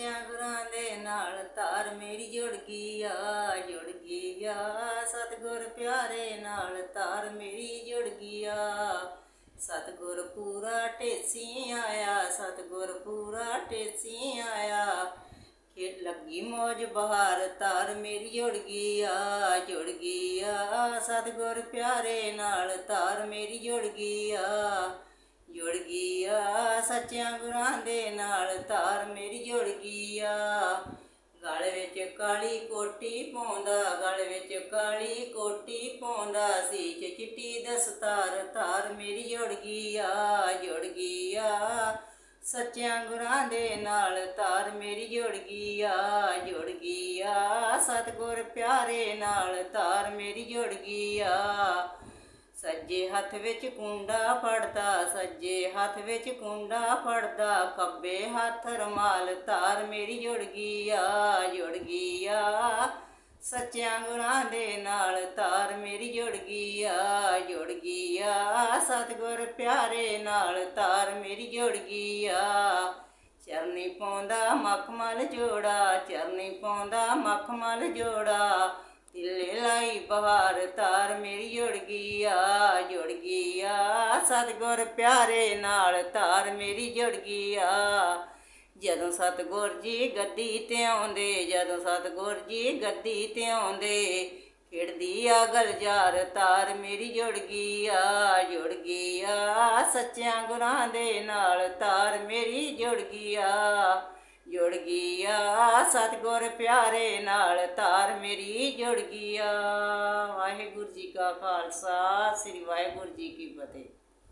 ਸੱਚਿਆਂ ਗੁਰਾਂ ਦੇ ਨਾਲ ਤਾਰ ਮੇਰੀ ਜੁੜ ਗਈ ਆ ਜੁੜ ਗਈ ਆ ਸਤਿਗੁਰ ਪਿਆਰੇ ਨਾਲ ਤਾਰ ਮੇਰੀ ਜੁੜ ਗਈ ਆ ਸਤਿਗੁਰ ਪੂਰਾ ਢੇਸੀ ਆਇਆ, ਸਤਿਗੁਰ ਪੂਰਾ ਢੇਸੀ ਆਇਆ। ਕਿ ਲੱਗੀ ਮੋਜ ਬਹਾਰ ਤਾਰ ਮੇਰੀ ਜੁੜ ਗਈ ਆ ਜੁੜ ਗਈ ਆ ਸਤਿਗੁਰ ਪਿਆਰੇ ਨਾਲ ਤਾਰ ਮੇਰੀ ਜੁੜ ਗਈ ਜੁੜ ਗਈ ਆ ਸੱਚਿਆਂ ਗੁਰਾਂ ਦੇ ਨਾਲ ਧਾਰ ਮੇਰੀ ਜੁੜ ਗਈ ਆ। ਗਲ ਵਿੱਚ ਕਾਲੀ ਕੋਟੀ ਪਾਉਂਦਾ, ਗਲ ਵਿੱਚ ਕਾਲੀ ਕੋਟੀ ਪਾਉਂਦਾ ਸੀ। ਚ ਚਿੱਟੀ ਦਸਤਾਰ ਤਾਰ ਮੇਰੀ ਜੁੜ ਗਈ ਆ, ਜੁੜ ਗਈ ਆ। ਸੱਚਿਆਂ ਗੁਰਾਂ ਦੇ ਨਾਲ ਤਾਰ ਮੇਰੀ ਜੁੜ ਗਈ ਆ, ਜੁੜ ਗਈ ਆ। ਸਤਿਗੁਰ ਪਿਆਰੇ ਨਾਲ ਤਾਰ ਮੇਰੀ ਜੁੜ ਗਈ ਆ। ਸੱਜੇ ਹੱਥ ਵਿੱਚ ਕੁੰਡਾ ਫੜਦਾ, ਸੱਜੇ ਹੱਥ ਵਿੱਚ ਕੁੰਡਾ ਫੜਦਾ, ਖੱਬੇ ਹੱਥ ਰਮਾਲ ਤਾਰ ਮੇਰੀ ਜੁੜ ਗਈ ਆ, ਜੁੜ ਗਈ ਆ। ਸੱਚਿਆਂ ਗੁਰਾਂ ਦੇ ਨਾਲ ਤਾਰ ਮੇਰੀ ਜੁੜ ਗਈ ਆ, ਜੁੜ ਗਈ ਆ। ਸਤਿਗੁਰ ਪਿਆਰੇ ਨਾਲ ਤਾਰ ਮੇਰੀ ਜੁੜ ਗਈ ਆ। ਚਰਨੀ ਪਾਉਂਦਾ ਮਖਮਲ ਜੋੜਾ, ਚਰਨੀ ਪਾਉਂਦਾ ਮਖਮਲ ਜੋੜਾ। ਤਿੱਲੇ ਲਾਈ ਬਹਾਰ ਤਾਰ ਮੇਰੀ ਜੁੜ ਗਈ ਆ ਜੁੜ ਗਈ ਆ ਸਤਿਗੁਰ ਪਿਆਰੇ ਨਾਲ ਤਾਰ ਮੇਰੀ ਜੁੜ ਗਈ ਆ ਜਦੋਂ ਸਤਿਗੁਰ ਜੀ ਗੱਦੀ ਤੇ ਆਉਂਦੇ, ਜਦੋਂ ਸਤਿਗੁਰ ਜੀ ਗੱਦੀ ਤੇ ਆਉਂਦੇ, ਖਿੜਦੀ ਆ ਗਲਜਾਰ ਤਾਰ ਮੇਰੀ ਜੁੜ ਗਈ ਆ ਜੁੜ ਗਈ ਆ ਸੱਚਿਆਂ ਗੁਰਾਂ ਦੇ ਨਾਲ ਤਾਰ ਮੇਰੀ ਜੁੜ ਗਈ ਆ ਜੁੜ ਗਿਆ ਆ ਸਤਿਗੁਰ ਪਿਆਰੇ ਨਾਲ ਤਾਰ ਮੇਰੀ ਜੁੜ ਗਿਆ ਵਾਹਿਗੁਰੂ ਜੀ ਕਾ ਖਾਲਸਾ, ਸ੍ਰੀ ਵਾਹਿਗੁਰੂ ਜੀ ਕੀ ਫਤਿਹ।